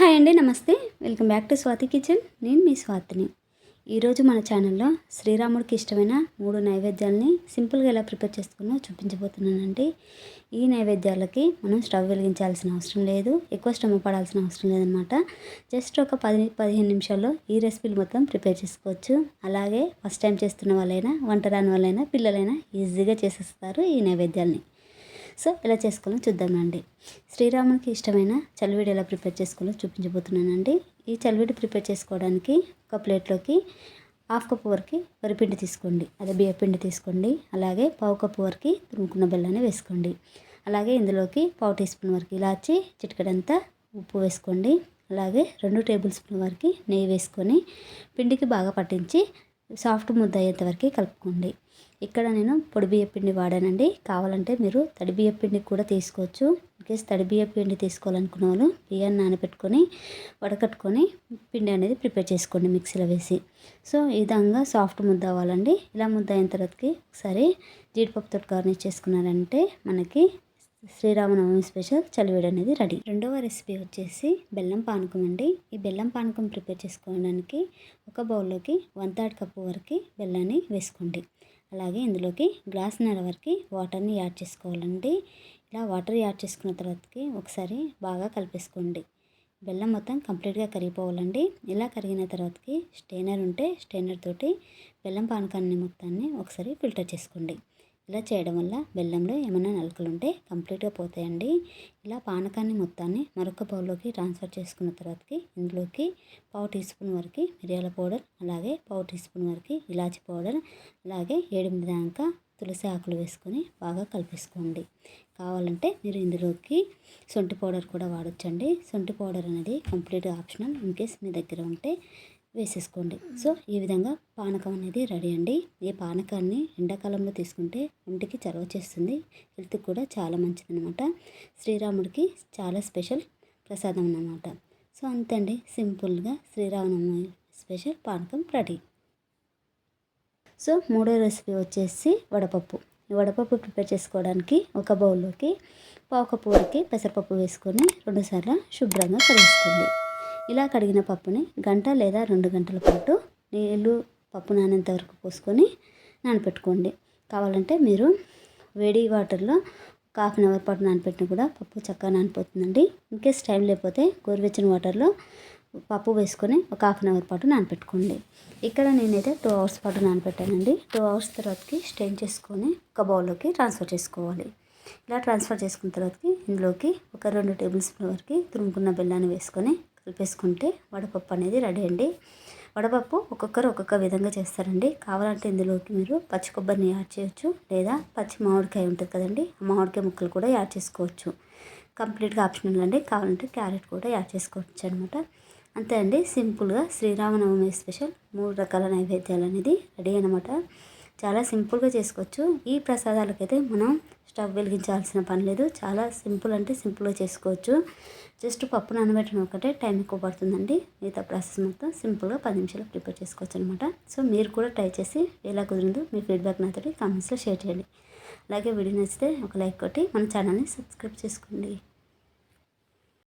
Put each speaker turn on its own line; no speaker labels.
Hi అండి నమస్తే. Welcome back to Swathi kitchen. నేను మీ స్వాతిని. ఈరోజు మన ఛానల్లో శ్రీరాముడికి ఇష్టమైన మూడు నైవేద్యాలని సింపుల్గా ఎలా ప్రిపేర్ చేసుకున్నా చూపించబోతున్నానండి. ఈ నైవేద్యాలకి మనం స్టవ్ వెలిగించాల్సిన అవసరం లేదు ఎక్కువ శ్రమ పడాల్సిన అవసరం లేదనమాట జస్ట్ ఒక పది పదిహేను నిమిషాల్లో ఈ రెసిపీలు మొత్తం ప్రిపేర్ చేసుకోవచ్చు. అలాగే ఫస్ట్ టైం చేస్తున్న వాళ్ళైనా వంట రాని వాళ్ళైనా పిల్లలైనా ఈజీగా చేసేస్తారు ఈ నైవేద్యాలని. సో ఎలా చేసుకోవాలో చూద్దామండి. శ్రీరామునికి ఇష్టమైన చలివిడి ఎలా ప్రిపేర్ చేసుకోవాలో చూపించబోతున్నానండి. ఈ చలివిడి ప్రిపేర్ చేసుకోవడానికి ఒక ప్లేట్లోకి హాఫ్ కప్ వరకు వరిపిండి తీసుకోండి. అదే బియ్యపిండి తీసుకోండి. అలాగే పావు కప్పు వరకు తురుముకున్న బెల్లాన్ని వేసుకోండి. అలాగే ఇందులోకి పావు టీ స్పూన్ వరకు ఇలాచి చిటికడంతా ఉప్పు వేసుకోండి. అలాగే రెండు టేబుల్ స్పూన్ వరకు నెయ్యి వేసుకొని పిండికి బాగా పట్టించి సాఫ్ట్ ముద్ద అయ్యేంత వరకు కలుపుకోండి. ఇక్కడ నేను పొడి బియ్య పిండి వాడానండి. కావాలంటే మీరు తడి బియ్య పిండి కూడా తీసుకోవచ్చు. ఇన్కేస్ తడి బియ్య పిండి తీసుకోవాలనుకున్న వాళ్ళు బియ్యాన్ని నానబెట్టుకొని వడకట్టుకొని పిండి అనేది ప్రిపేర్ చేసుకోండి మిక్సీలో వేసి. సో ఈ విధంగా సాఫ్ట్ ముద్ద అవ్వాలండి. ఇలా ముద్ద అయిన తర్వాతకి ఒకసారి జీడిపప్పుతో గార్నిష్ చేసుకున్నారంటే మనకి శ్రీరామనవమి స్పెషల్ చలివేడి అనేది రెడీ. రెండవ రెసిపీ వచ్చేసి బెల్లం పానకం అండి. ఈ బెల్లం పానకం ప్రిపేర్ చేసుకోవడానికి ఒక బౌల్లోకి వన్ థర్డ్ కప్పు వరకు బెల్లాన్ని వేసుకోండి. అలాగే ఇందులోకి గ్లాస్న్నర వరకు వాటర్ని యాడ్ చేసుకోవాలండి. ఇలా వాటర్ యాడ్ చేసుకున్న తర్వాతకి ఒకసారి బాగా కలిపేసుకోండి. బెల్లం మొత్తం కంప్లీట్గా కరిగిపోవాలండి. ఇలా కరిగిన తర్వాతకి స్టెయినర్ ఉంటే స్టెయినర్ తోటి బెల్లం పానకాన్ని మొత్తాన్ని ఒకసారి ఫిల్టర్ చేసుకోండి. ఇలా చేయడం వల్ల బెల్లంలో ఏమైనా నలకలు ఉంటే కంప్లీట్గా పోతాయండి. ఇలా పానకాన్ని మొత్తాన్ని మరొక బౌల్లోకి ట్రాన్స్ఫర్ చేసుకున్న తర్వాతకి ఇందులోకి పావు టీ స్పూన్ వరకు మిరియాల పౌడర్ అలాగే పావు టీ స్పూన్ వరకు ఇలాచి పౌడర్ అలాగే ఏడెనిమిది దాకా తులసి ఆకులు వేసుకొని బాగా కలిపేసుకోండి. కావాలంటే మీరు ఇందులోకి సొంటి పౌడర్ కూడా వాడచ్చండి. సొంటి పౌడర్ అనేది కంప్లీట్ ఆప్షనల్ ఇన్ కేస్ మీ దగ్గర ఉంటే వేసేసుకోండి. సో ఈ విధంగా పానకం అనేది రెడీ అండి. ఈ పానకాన్ని ఎండాకాలంలో తీసుకుంటే ఒంటికి చలవ చేస్తుంది. హెల్త్కి కూడా చాలా మంచిది అనమాట శ్రీరాముడికి చాలా స్పెషల్ ప్రసాదం అన్నమాట. సో అంతే అండి సింపుల్గా శ్రీరామనవమి స్పెషల్ పానకం రెడీ. సో మూడో రెసిపీ వచ్చేసి వడపప్పు. ఈ వడపప్పు ప్రిపేర్ చేసుకోవడానికి ఒక బౌల్లోకి పావు కప్పు వరకు పెసరపప్పు వేసుకొని రెండుసార్లు శుభ్రంగా కలిగిస్తుంది ఇలా కడిగిన పప్పుని గంట లేదా రెండు గంటల పాటు నీళ్ళు పప్పు నానేంత వరకు పోసుకొని నానపెట్టుకోండి. కావాలంటే మీరు వేడి వాటర్లో ఒక హాఫ్ అన్ అవర్ పాటు నానపెట్టిన కూడా పప్పు చక్కగా నానిపోతుందండి. ఇన్కేస్ టైం లేకపోతే గోరువెచ్చని వాటర్లో పప్పు వేసుకొని ఒక హాఫ్ అన్ అవర్ పాటు నానపెట్టుకోండి. ఇక్కడ నేనైతే టూ అవర్స్ పాటు నానపెట్టానండి. టూ అవర్స్ తర్వాతకి స్టెయిన్ చేసుకొని ఒక బౌల్లోకి ట్రాన్స్ఫర్ చేసుకోవాలి. ఇలా ట్రాన్స్ఫర్ చేసుకున్న తర్వాతకి ఇందులోకి ఒక రెండు టేబుల్ స్పూన్ వరకు తురుముకున్న బెల్లాన్ని వేసుకొని కలిపేసుకుంటే వడపప్పు అనేది రెడీ అండి. వడపప్పు ఒక్కొక్కరు ఒక్కొక్క విధంగా చేస్తారండి. కావాలంటే ఇందులోకి మీరు పచ్చి కొబ్బరిని యాడ్ చేయొచ్చు. లేదా పచ్చి మామిడికాయ ఉంటుంది కదండి మామిడికాయ ముక్కలు కూడా యాడ్ చేసుకోవచ్చు. కంప్లీట్గా ఆప్షనల్ అండి. కావాలంటే క్యారెట్ కూడా యాడ్ చేసుకోవచ్చు అనమాట అంతే అండి. సింపుల్గా శ్రీరామనవమి స్పెషల్ మూడు రకాల నైవేద్యాలు అనేది రెడీ అనమాట చాలా సింపుల్గా చేసుకోవచ్చు. ఈ ప్రసాదాలకైతే మనం స్టవ్ వెలిగించాల్సిన పని లేదు. చాలా సింపుల్ అంటే సింపుల్గా చేసుకోవచ్చు. జస్ట్ పప్పు నానబెట్టడం ఒకటే టైం ఎక్కువ పడుతుందండి. మిగతా ప్రాసెస్ మొత్తం సింపుల్గా పది నిమిషాలు ప్రిపేర్ చేసుకోవచ్చు అనమాట సో మీరు కూడా ట్రై చేసి ఎలా కుదిరిందో మీ ఫీడ్బ్యాక్ నాతో కామెంట్స్లో షేర్ చేయండి. అలాగే వీడియో నచ్చితే ఒక లైక్ కొట్టి మన ఛానల్ని సబ్స్క్రైబ్ చేసుకోండి.